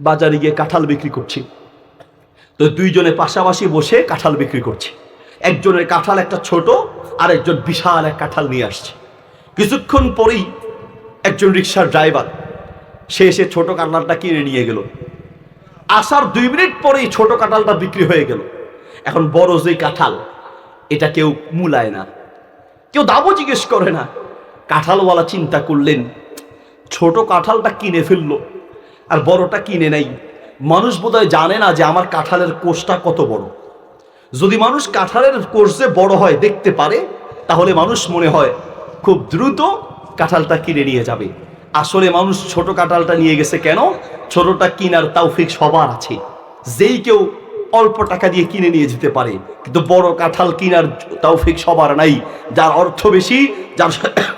বাজারে গিয়ে কাঁঠাল বিক্রি করছি। তো দুইজনে পাশাপাশি বসে কাঁঠাল বিক্রি করছি। একজনের কাঁঠাল একটা ছোট আর একজন বিশাল এক কাঁঠাল নিয়ে আসছে। কিছুক্ষণ পরেই একজন রিক্সার ড্রাইভার, সে এসে ছোট কাঁঠালটা কিনে নিয়ে গেল। আসার দুই মিনিট পরেই ছোট কাঁঠালটা বিক্রি হয়ে গেল। এখন বড় যে কাঁঠাল, এটা কেউ মূলায় না। কেউ দামও জিজ্ঞেস করে না। কাঁঠালওয়ালা চিন্তা করলেন, ছোট কাঁঠালটা কিনে ফেলল। আর বড়টা কিনে নেই। মানুষ বোধহয় জানে না যে আমার কাঁঠালের কোষটা কত বড়। যদি মানুষ কাঁঠালের কোষ যে বড় হয় দেখতে পারে, তাহলে মানুষ মনে হয় খুব দ্রুত কাঁঠালটা কিনে নিয়ে যাবে। আসলে মানুষ ছোট কাঁঠালটা নিয়ে গেছে কেন? ছোটটা কিনার তাও ফিক্স সবার আছে। যেই কেউ অল্প টাকা দিয়ে কিনে নিয়ে যেতে পারে। কিন্তু বড় কাঁঠাল কিনার তৌফিক সবার নাই। যার অর্থ বেশি, যার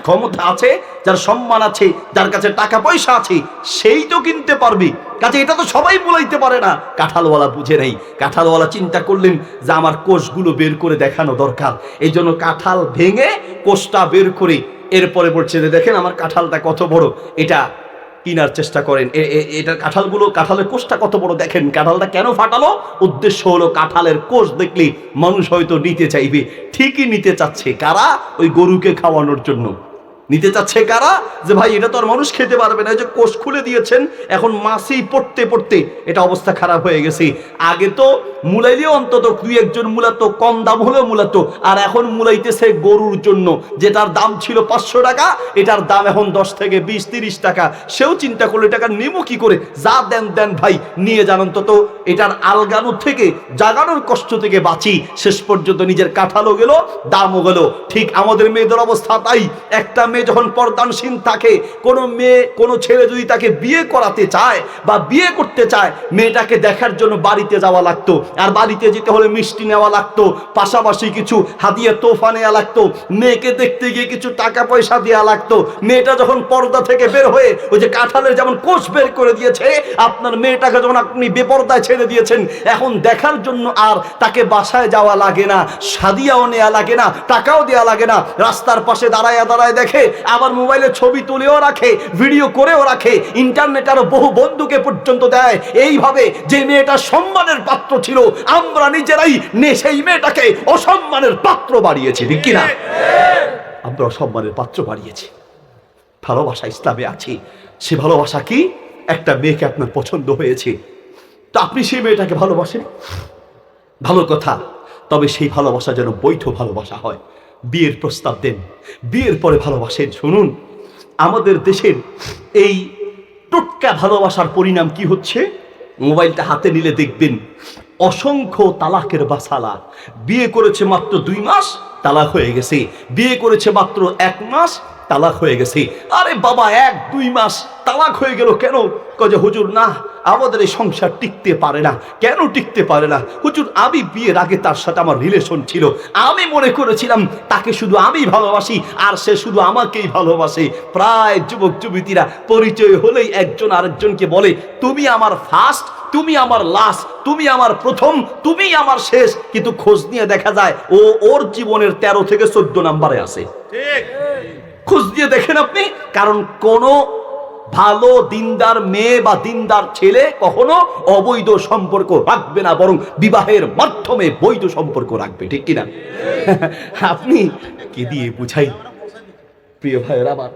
ক্ষমতা আছে, যার সম্মান আছে, যার কাছে টাকা পয়সা আছে, সেই তো কিনতে পারবে। কাজে এটা তো সবাই বলাইতে পারে না। কাঁঠালওয়ালা বুঝে নেই। কাঁঠালওয়ালা চিন্তা করলেন যে আমার কোষগুলো বের করে দেখানো দরকার। এই জন্য কাঁঠাল ভেঙে কোষটা বের করে এরপরে বলছে যে, দেখেন আমার কাঁঠালটা কত বড়। এটা কিনার চেষ্টা করেন। এটার কাঁঠালগুলো, কাঁঠালের কোষটা কত বড় দেখেন? কাঁঠালটা কেন ফাটালো? উদ্দেশ্য হলো কাঁঠালের কোষ দেখলে মানুষ হয়তো নিতে চাইবে। ঠিকই নিতে চাচ্ছে কারা? ওই গরুকে খাওয়ানোর জন্য। নিতে চাচ্ছে কারা? যে ভাই, এটা তো আর মানুষ খেতে পারবে না। যে কোষ খুলে দিয়েছেন, এখন মাসি পড়তে পড়তে এটা অবস্থা খারাপ হয়ে গেছে। আগে তো মুলাইলেও অন্তত দুই একজন মূলত, কম দাম হলেও মূলত। আর এখন মুলাইতেছে গরুর জন্য, যেটার দাম ছিল পাঁচশো টাকা, এটার দাম এখন দশ থেকে বিশ, তিরিশ টাকা। সেও চিন্তা করল টাকা নেব কি করে? যা দেন দেন ভাই, নিয়ে যান অন্তত। এটার আলগানোর থেকে, জাগানোর কষ্ট থেকে বাঁচি। শেষ পর্যন্ত নিজের কাঠালো গেল, দামও গেল। ঠিক আমাদের মেয়েদের অবস্থা তাই। একটা মেয়ে যখন পর্দানসীন থাকে, কোনো মেয়ে, কোনো ছেলে যদি তাকে বিয়ে করাতে চায় বা বিয়ে করতে চায়, মেয়েটাকে দেখার জন্য বাড়িতে যাওয়া লাগতো। আর বাড়িতে যেতে হলে মিষ্টি নেওয়া লাগতো, পাশাপাশি কিছু হাদিয়া তোফা নেওয়া লাগতো, মেয়েকে দেখতে গিয়ে কিছু টাকা পয়সা দেওয়া লাগতো। মেয়েটা যখন পর্দা থেকে বের হয়ে ওই যে কাঁঠালের যেমন কোষ বের করে দিয়েছে, আপনার মেয়েটাকে যখন আপনি বেপরদায় ছেড়ে দিয়েছেন, এখন দেখার জন্য আর তাকে বাসায় যাওয়া লাগে না, সাদিয়াও নেওয়া লাগে না, টাকাও দেওয়া লাগে না। রাস্তার পাশে দাঁড়ায় দাঁড়ায় দেখে, আবার মোবাইলে ছবি তুলেও রাখে, ভিডিও করেও রাখে, ইন্টারনেট আরও বহু বন্ধুকে পর্যন্ত দেয়। এইভাবে যে মেয়েটা সম্মানের পাত্র ছিল আমরা নিজেরাই সেই মেয়েটাকে অসম্মানের পাত্র বাড়িয়েছি ঠিক কিনা? আমরা অসম্মানের পাত্র বাড়িয়েছি ভালোবাসা ইসলামে আছে। সে ভালোবাসা কি? একটা মেয়েকে আপনার পছন্দ হয়েছে। তো আপনি সেই মেয়েটাকে ভালোবাসেন? ভালো কথা। তবে সেই ভালোবাসা যেন বৈধ ভালোবাসা হয়। বিয়ের প্রস্তাব দেন। বিয়ের পরে ভালোবাসেন। শুনুন, আমাদের দেশের এই টোটকা ভালোবাসার পরিণাম কি হচ্ছে? মোবাইলটা হাতে নিলে দেখবেন অসংখ্য তালাকের বাসালা বিয়ে করেছে মাত্র দুই মাস, তালাক হয়ে গেছে। বিয়ে করেছে মাত্র এক মাস, তালাক হয়ে গেছে। আরে বাবা, এক, দুই মাস, তালাক হয়ে গেল কেন? কয়ে হুজুর, না, আমাদের এই সংসার টিকতে পারে না। কেন টিকতে পারে না? হুজুর, আমি বিয়ের আগে তার সাথে আমার রিলেশন ছিল। আমি মনে করেছিলাম, তাকে শুধু আমি ভালোবাসি, আর সে শুধু আমাকেই ভালোবাসে। প্রায় যুবক যুবতীরা পরিচয় হলেই একজন আরেকজনকে বলে, তুমি আমার ফার্স্ট তুমি আমার লাশ তুমি আমার প্রথম তুমি আমার শেষ। কিন্তু খোঁজ নিয়ে দেখা যায় ও ওর জীবনের তেরো থেকে চোদ্দ নাম্বারে আছে। খোঁজ নিয়ে দেখেন আপনি কারণ কোন ভালো দিনদার মেয়ে বা দিনদার ছেলে কখনো অবৈধ সম্পর্ক রাখবে না বরং বিবাহের মাধ্যমে বৈধ সম্পর্ক রাখবে ঠিক কিনা? আপনি কি দিয়ে বুঝাই? প্রিয় ভাইয়ের আমার